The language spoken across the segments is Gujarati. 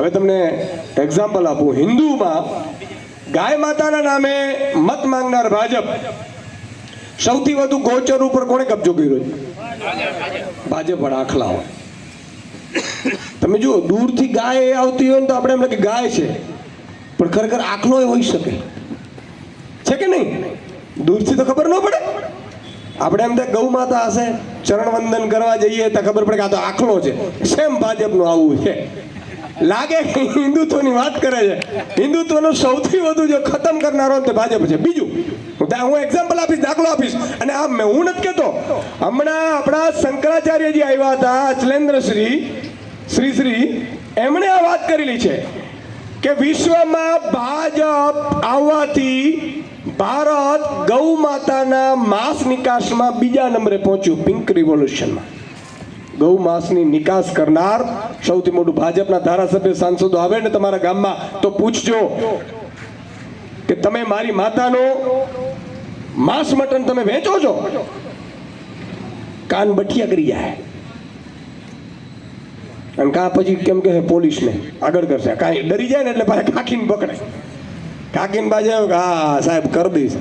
હવે તમને એક્ઝામ્પલ આપું. હિન્દુમાં ગાય માતાના નામે મત માંગનાર ભાજપ સૌથી વધુ ગોચર ઉપર કોણે કબજો કર્યો ભાજપ વાળા આખલા હોય. તમે જુઓ, દૂરથી ગાય આવતી હોય ને તો આપણે એમ લાગે ગાય છે. પણ ખરેખર આખલો હોઈ શકે. છે કે નહીં? દૂરથી તો ખબર ન પડે. આપણે એમ તો ગૌ માતા હશે, ચરણ વંદન કરવા જઈએ તો ખબર પડે કે આ તો આખલો છે. સેમ ભાજપનું આવું છે. લાગે હિન્દુત્વની વાત કરે છે. હિન્દુત્વનું સૌથી વધુ જો ખતમ કરનારો તે ભાજપ છે. બીજું, હું એક્ઝામ્પલ આપીશ, દાખલો આપીશ. અને આ મેં હું નથી કહેતો હમણાં આપણા શંકરાચાર્યજી આવ્યા હતા, અચલેન્દ્રશ્રી, શ્રી શ્રી શ્રી એમણે આ વાત કરેલી છે કે વિશ્વમાં ભાજપ આવવાથી ભારત ગૌ માતાના માસ નિકાસમાં બીજા નંબરે પહોંચ્યું પિંક રિવોલ્યુશનમાં ગૌ માસની નિકાસ કરનાર સૌથી મોટું ભાજપના ધારાસભ્ય સાંસદો આવે ને તમારા ગામમાં, તો પૂછજો કે તમે મારી માતાનો માંસ મટન તમે વેચો છો? કાન બઠિયા કરી જાય. અને કા પછી કેમ કે પોલીસને? આગળ કરશે. કાંઈ ડરી જાય ને એટલે પાછા કાકીને પકડે. કાકીને પાછા હા, સાહેબ, કરી દઈશ.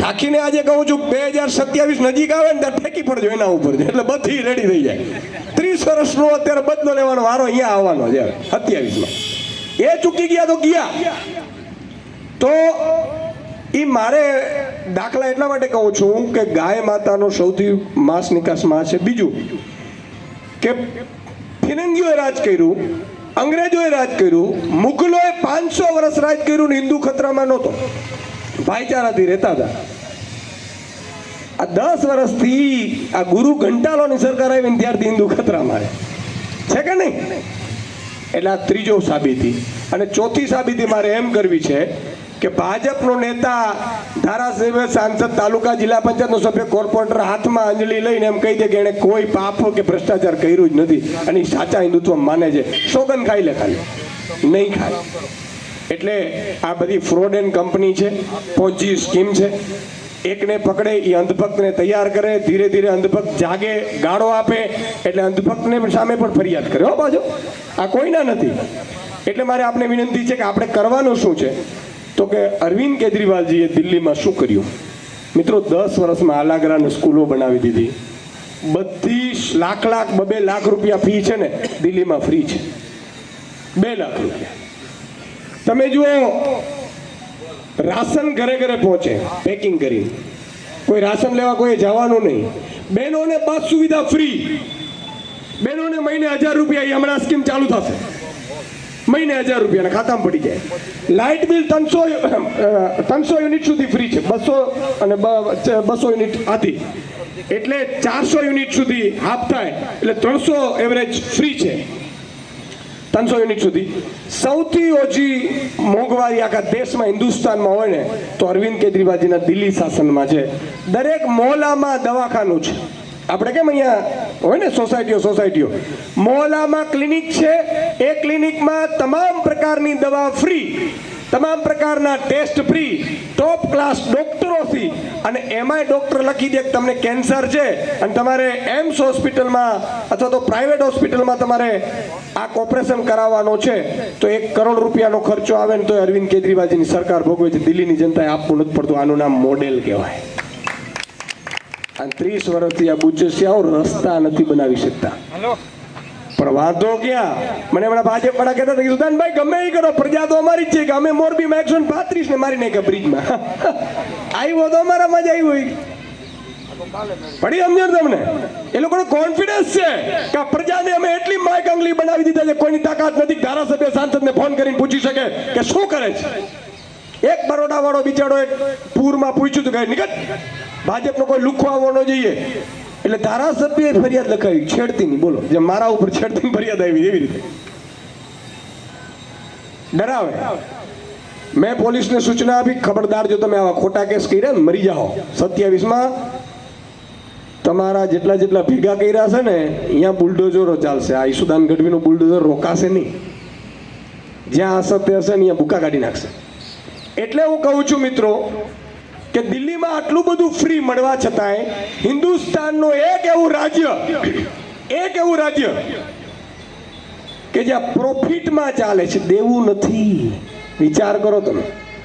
ખાખીને આજે કહું છું, બે હજાર સત્યાવીસ નજીક આવે ને ત્યારે ઠેકી પડજો એના ઉપર એટલે બધી રેડી થઈ જાય. ત્રીસ વર્ષનો અત્યારે બદલો લેવાનો વારો અહીંયા આવવાનો છે સત્યાવીસમાં. એ ચૂકી ગયા તો ગયા. તો એ મારે દાખલા એટલા માટે કહું છું કે ગાય માતાનો સૌથી માસ નિકાસમાં છે. બીજું કે ફિરંગીઓએ રાજ કર્યું, અંગ્રેજોએ રાજ કર્યું, મુઘલોએ પાંચસો વર્ષ રાજ કર્યું ને હિન્દુ ખતરામાં નહોતો. ભાઈચારાથી રહેતા હતા. આ દસ વર્ષથી આ ગુરુ ઘંટાલોની સરકાર આવી ત્યારથી હિન્દુ ખતરા મારે છે કે નહીં? એટલે આ ત્રીજો સાબિતી. અને ચોથી સાબિતી મારે એમ કરવી છે કે ભાજપનો નેતા ધારાસભ્ય, સાંસદ, તાલુકા જિલ્લા પંચાયતનો સભ્ય, કોર્પોરેટર હાથમાં અંજલિ લઈને એમ કહી દે કે એણે કોઈ પાપ કે ભ્રષ્ટાચાર કર્યું જ નથી. અને સાચા હિન્દુત્વ માને છે. સોગન ખાઈ લે ખાલી. નહીં ખાય. એટલે આ બધી ફ્રોડ એન્ડ કંપની છે પોંચી સ્કીમ છે. એકને પકડે એ અંધભક્તને તૈયાર કરે, ધીરે ધીરે અંધભક્ત જાગે, ગાળો આપે, એટલે અંધભક્તને સામે પણ ફરિયાદ કરે. હો, બાજુ. આ કોઈના નથી. એટલે મારે આપને વિનંતી છે કે આપણે કરવાનું શું છે? તો કે અરવિંદ કેજરીવાલજીએ દિલ્હીમાં શું કર્યું? મિત્રો, દસ વર્ષમાં આલાગ્રાને સ્કૂલો બનાવી દીધી. બધી લાખ લાખ બબે લાખ રૂપિયા ફી છે ને, દિલ્હીમાં ફ્રી છે. બે લાખ રૂપિયા. તમે જુઓ, રાશન ઘરે ઘરે પહોંચે પેકિંગ કરી. કોઈ રાશન લેવા કોઈ જવાનું નહીં. બહેનોને બસ સુવિધા ફ્રી બહેનોને મહિને હજાર રૂપિયા હમણાં સ્કીમ ચાલુ થશે. મહિને હજાર રૂપિયાના ખાતામાં પડી જાય. લાઇટ બિલ ત્રણસો ત્રણસો યુનિટ સુધી ફ્રી છે. બસો અને બસો યુનિટ આથી. એટલે ચારસો યુનિટ સુધી હાફ થાય. એટલે ત્રણસો એવરેજ ફ્રી છે. ત્રણસો યુનિટ સુધી. સૌથી ઓછી મોંઘવારી આખા દેશમાં હિન્દુસ્તાનમાં હોય ને, તો અરવિંદ કેજરીવાલજીના દિલ્હી શાસનમાં છે. દરેક મોલામાં દવાખાનું છે. આપણે કેમ અહીંયા હોય ને સોસાયટીઓ સોસાયટીઓ? મોલામાં ક્લિનિક છે. એ ક્લિનિકમાં તમામ પ્રકારની દવા ફ્રી. તમામ પ્રકારના ટેસ્ટ ફ્રી ટોપ ક્લાસ ડોક્ટરોથી અને એમાંય ડોક્ટર લખી દે તમને કેન્સર છે અને તમારે એમ્સ હોસ્પિટલમાં અથવા તો પ્રાઇવેટ હોસ્પિટલમાં તમારે આ ઓપરેશન કરાવવાનો છે. તો એક કરોડ રૂપિયાનો ખર્ચો આવે ને તો અરવિંદ કેજરીવાલજીની સરકાર ભોગવે છે. દિલ્હીની જનતાએ આપવું નથી પડતું. આનું નામ મોડેલ કહેવાય. અને ત્રીસ વર્ષથી આ બુજસિયાઓ રસ્તા નથી બનાવી શકતા. પણ વાંધો ક્યાં? મને હમણાં ભાજપ વાળા કહેતા હતા કે, સુદાનભાઈ, ગમે એ કરો, પ્રજા તો અમારી જ છે. કે, અમે મોરબીમાં એકસો ને પાંત્રીસ ને મારી નાખ્યા બ્રિજમાં. આવ્યો તો અમારામાં જ હોય પડી સમજો તમને? એ લોકોનો કોન્ફિડન્સ છે કે પ્રજાને અમે એટલી માયક અંગલી બનાવી દીધા છે, કોઈની તાકાત નથી. ધારાસભ્ય સાંસદને ફોન કરીને પૂછી શકે કે શું કરે છે? એક બરોડા વાળો બિચારો એક પૂરમાં પૂછ્યું હતું કે નિકટ ભાજપનો કોઈ લુખો આવવો ન જોઈએ. એટલે ધારાસભ્યએ ફરિયાદ લખાવી. છેડતીની બોલો. જે મારા ઉપર છેડતીની ફરિયાદ આવી એવી રીતે. ડરાવે. મેં પોલીસને સૂચના આપી. ખબરદાર જો તમે આવા ખોટા કેસ કર્યા મરી જાઓ. સત્યાવીસમાં તમારા જેટલા જેટલા ભેગા કર્યા છે ને, અહીંયા બુલડોઝરો ચાલશે. આ ઈસુદાન ગઢવીનું બુલડોઝર રોકાશે નહીં. જ્યાં અસત્ય હશે ને, અહીંયા ભૂકા કાઢી નાખશે. એટલે હું કહું છું મિત્રો કે દિલ્હીમાં આટલું બધું ફ્રી મળવા છતાંય હિન્દુસ્તાનનું એક એવું રાજ્ય, એક એવું રાજ્ય કે જ્યાં પ્રોફિટમાં ચાલે છે. દેવું નથી. વિચાર કરો તમે.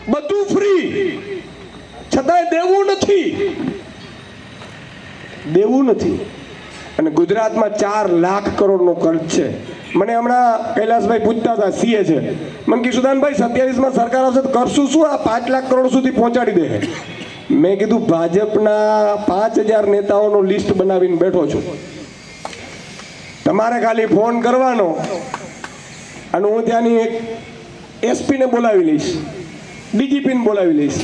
બધું ફ્રી છતાંય દેવું નથી. દેવું નથી. અને ગુજરાતમાં ચાર લાખ કરોડનો ખર્ચ છે. મને હમણાં કૈલાસભાઈ પૂછતા હતા, સીએ છે. મને સુદાનભાઈ, સત્યાવીસમાં સરકાર આવશે તો કરશું શું? આ પાંચ લાખ કરોડ સુધી પહોંચાડી દે. મેં કીધું ભાજપના પાંચ હજાર નેતાઓનું લિસ્ટ બનાવીને બેઠો છું. તમારે ખાલી ફોન કરવાનો અને હું ત્યાંની એક એસપીને બોલાવી લઈશ, ડીજીપીને બોલાવી લઈશ.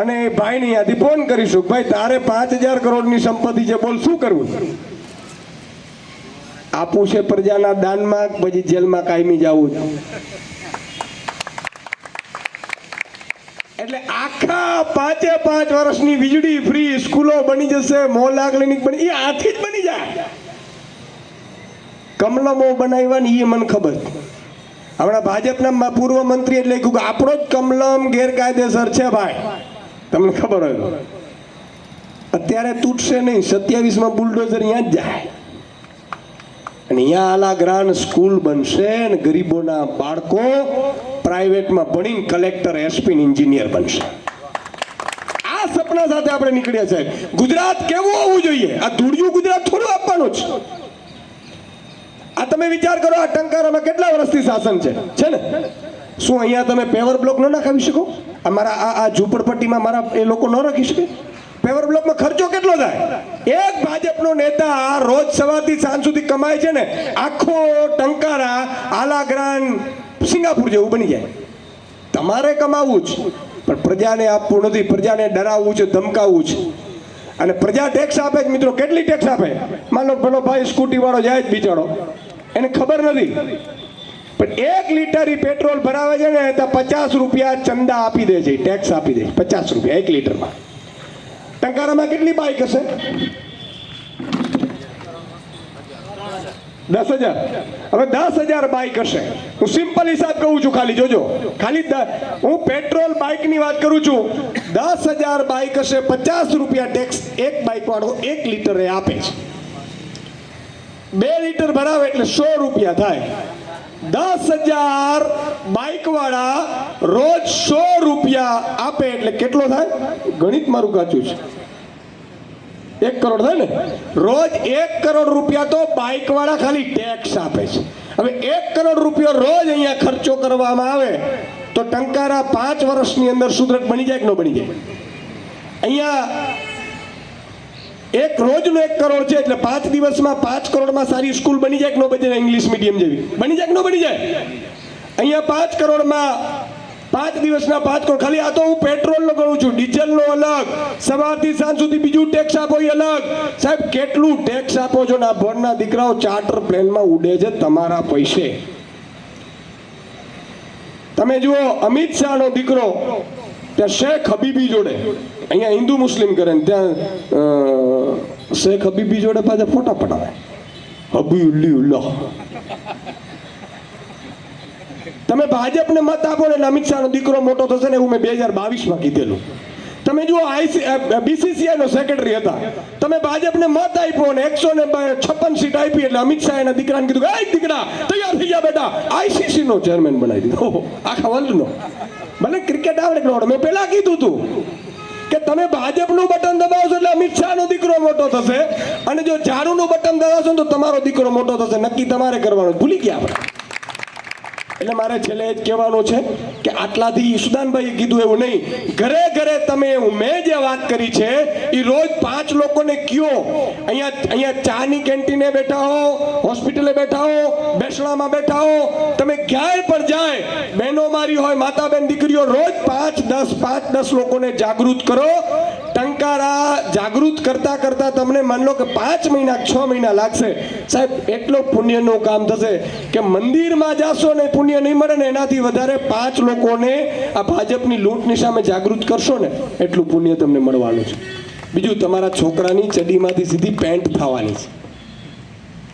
અને એ ભાઈને યાદી ફોન કરીશું ભાઈ, તારે પાંચ હજાર કરોડની સંપત્તિ છે, બોલ, શું કરવું? આપવું છે પ્રજાના દાનમાં પછી જેલમાં કાયમી જવું છે એટલે આખા પાંચે પાંચ વર્ષની વીજળી ફ્રી સ્કૂલો બની જશે મોલા ક્લિનિક બની એ આથી જ બની જાય. કમલમો બનાવવાની એ મને ખબર. હમણાં ભાજપના પૂર્વ મંત્રી એટલે કહ્યું કે આપણો જ કમલમ ગેરકાયદેસર છે ભાઈ. તમને ખબર હોય અત્યારે તૂટશે નહીં, સત્યાવીસમાં બુલડોઝર અહીંયા જ જાય. અને અહીંયા આલા ગ્રાન્ડ સ્કૂલ બનશે ને ગરીબોના બાળકો પ્રાઇવેટમાં ભણીને કલેક્ટર એસપી એન્જિનિયર બનશે. આ સપના સાથે આપણે નીકળ્યા સાહેબ. ગુજરાત કેવું હોવું જોઈએ? આ ધૂળિયું ગુજરાત થોડું આપવાનું છે આ તમે વિચાર કરો, આ ટંકારામાં કેટલા વર્ષથી શાસન છે? છે ને? શું અહીંયા તમે પેવર બ્લોક ન નાખાવી શકો? અમારા આ આ ઝૂંપડપટ્ટીમાં મારા એ લોકો ન રાખી શકે? પેવર બ્લોકમાં ખર્ચો કેટલો થાય? એક ભાજપનો નેતા રોજ સવારથી સાંજ સુધી કમાય છે ને? આખો ટંકારા, આલાગ્રાન સિંગાપુર જેવું બની જાય. તમારે કમાવું જ, પણ પ્રજાને આપવું નથી. પ્રજાને ડરાવવું છે, ધમકાવવું છે. અને પ્રજા ટેક્સ આપે જ, મિત્રો. કેટલી ટેક્સ આપે? માનો ભલો ભાઈ સ્કૂટી વાળો જાય જ બિચારો. એને ખબર નથી. પણ એક લીટર એ પેટ્રોલ ભરાવે છે ને, તો પચાસ રૂપિયા ચંદા આપી દે છે. ટેક્સ આપી દે. પચાસ રૂપિયા એક લીટરમાં. ટંકારામાં કેટલી બાઇક હશે? દસ હજાર. હવે દસ હજાર બાઇક હશે. હું સિમ્પલ હિસાબ કહું છું ખાલી, જોજો. ખાલી હું પેટ્રોલ બાઇકની વાત કરું છું. દસ હજાર બાઇક હશે, પચાસ રૂપિયા ટેક્સ એક બાઇક વાળો એક લીટરે આપે છે. બે લીટર ભરાવે એટલે સો રૂપિયા થાય. દસ હજાર બાઇક વાળા રોજ સો રૂપિયા આપે એટલે કેટલો થાય? ગણિત મારું કાચું છે. એક કરોડ થાય ને? રોજ એક કરોડ રૂપિયા તો બાઇક વાળા ખાલી ટેક્સ આપે છે. હવે એક કરોડ રૂપિયો રોજ અહીંયા ખર્ચો કરવામાં આવે તો ટંકારા પાંચ વર્ષની અંદર સુદ્રઢ બની જાય કે ન બની જાય? અહીંયા એક રોજનો એક કરોડ છે એટલે પાંચ દિવસમાં પાંચ કરોડમાં સારી સ્કૂલ બની જાય કે ન બની જાય? ઇંગ્લિશ મીડિયમ જેવી. બની જાય કે ન બની જાય? અહીંયા પાંચ કરોડમાં પાંચ દિવસના પાંચ કરોડ ખાલી આ તો હું પેટ્રોલનો ગણું છું, ડીઝલનો અલગ, સવારથી સાંજ સુધી બીજું ટેક્સ આપો એ અલગ. સાહેબ, કેટલું ટેક્સ આપો છો ને આ ભણના દીકરાઓ ચાર્ટર પ્લેનમાં ઉડે છે તમારા પૈસે. તમે જુઓ, અમિત શાહનો દીકરો, ત્યાં શેખ હબીબી જોડે, અહીંયા હિન્દુ મુસ્લિમ કરે ને ત્યાં શેખ હબીબી જોડે પાછા ફોટા પડાવે. હબીઉલ્લી ઉલ્લાહ તમે ભાજપને મત આપો એટલે અમિત શાહનો દીકરો મોટો થશે ને એવું મેં બે હજાર બાવીસમાં કીધેલું. તમે જુઓ બીસીસીઆઈ નો સેક્રેટરી હતા. તમે ભાજપને મત આપ્યો ને એકસો ને છપ્પન સીટ આપી એટલે અમિત શાહ એના દીકરાને કીધું કે, "એ દીકરા, તૈયાર થઈ જા બેટા. આઈસીસી નો ચેરમેન બનાવી દીધો. આખા વર્લ્ડનો ભલે ક્રિકેટ આવડે કે આવડે, મેં પહેલા કીધું તું કે તમે ભાજપનું બટન દબાવશો એટલે અમિત શાહનો દીકરો મોટો થશે. અને જો ઝાડુનું બટન દબાવશો તો તમારો દીકરો મોટો થશે. નક્કી તમારે કરવાનું. ભૂલી ગયા આપણે. એટલે મારે છેલ્લે જ કહેવાનું છે કે આટલાથી ઈશુદાનભાઈએ કીધું એવું નહીં. ઘરે ઘરે તમે મેં જે વાત કરી છે એ રોજ પાંચ લોકોને કયો. અહીંયા અહીંયા ચાની કેન્ટીને બેઠા હો, હોસ્પિટલે બેઠા હો, બેસણામાં બેઠા હો, તમે ક્યાંય પણ જાય, બહેનો મારી હોય માતા બેન દીકરીઓ રોજ પાંચ દસ પાંચ દસ લોકોને જાગૃત કરો ટંકારા જાગૃત કરતા કરતા તમને માન લો કે પાંચ મહિના, છ મહિના લાગશે. સાહેબ, એટલો પુણ્યનું કામ થશે કે મંદિરમાં જાશો ને પુણ્ય નહીં મળે ને એનાથી વધારે પાંચ લોકોને આ ભાજપની લૂંટની સામે જાગૃત કરશો ને, એટલું પુણ્ય તમને મળવાનું છે. બીજું, તમારા છોકરાની ચડીમાંથી સીધી પેન્ટ થવાની છે.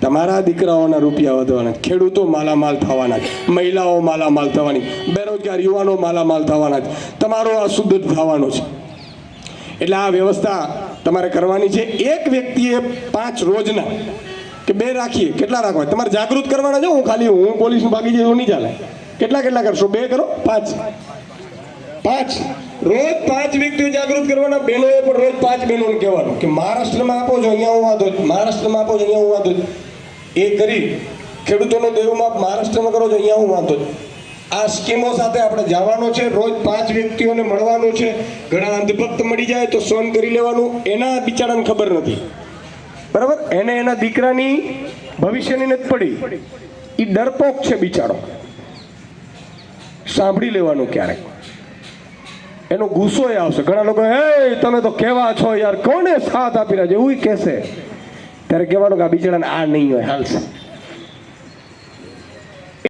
તમારા દીકરાઓના રૂપિયા વધવાના. ખેડૂતો માલામાલ થવાના મહિલાઓ માલામાલ થવાની. બેરોજગાર યુવાનો માલામાલ થવાના તમારો આ શુદ્ધ થવાનો છે. એટલે આ વ્યવસ્થા તમારે કરવાની છે. એક વ્યક્તિએ પાંચ રોજના કે બે રાખીએ, કેટલા રાખવા? તમારે જાગૃત કરવાના છે, હું ખાલી હું પોલીસનું ભાગી જઈ એવું નહીં ચાલે. કેટલા કેટલા કરશો? બે કરો? પાંચ. પાંચ. રોજ પાંચ વ્યક્તિઓ જાગૃત કરવાના બહેનોએ પણ રોજ પાંચ બહેનોને કહેવાનું કે મહારાષ્ટ્રમાં આપો છો, અહીંયા હું વાંધો. મહારાષ્ટ્રમાં આપો છો, અહીંયા હું વાંધો એ કરી ખેડૂતોનો દેવમાં મહારાષ્ટ્રમાં કરો છો, અહીંયા હું વાંધો જ. આ સ્કીમો સાથે આપણે જવાનું છે, રોજ પાંચ વ્યક્તિઓને મળવાનું છે. ઘણા અંધભક્ત મળી જાય તો સોન કરી લેવાનું, એના બિચારાને ખબર નથી. બરાબર? એને એના દીકરાની ભવિષ્યની નથી પડી. એ ડરપોક છે બિચારો. સાંભળી લેવાનું ક્યારેક. એનો ગુસ્સો એ આવશે. ઘણા લોકો, હે, તમે તો કેવા છો યાર? કોને સાથ આપી રહ્યા છે? એવું કહેશે. ત્યારે કહેવાનું કે આ બિચારાને આ નહીં હોય. હાલશે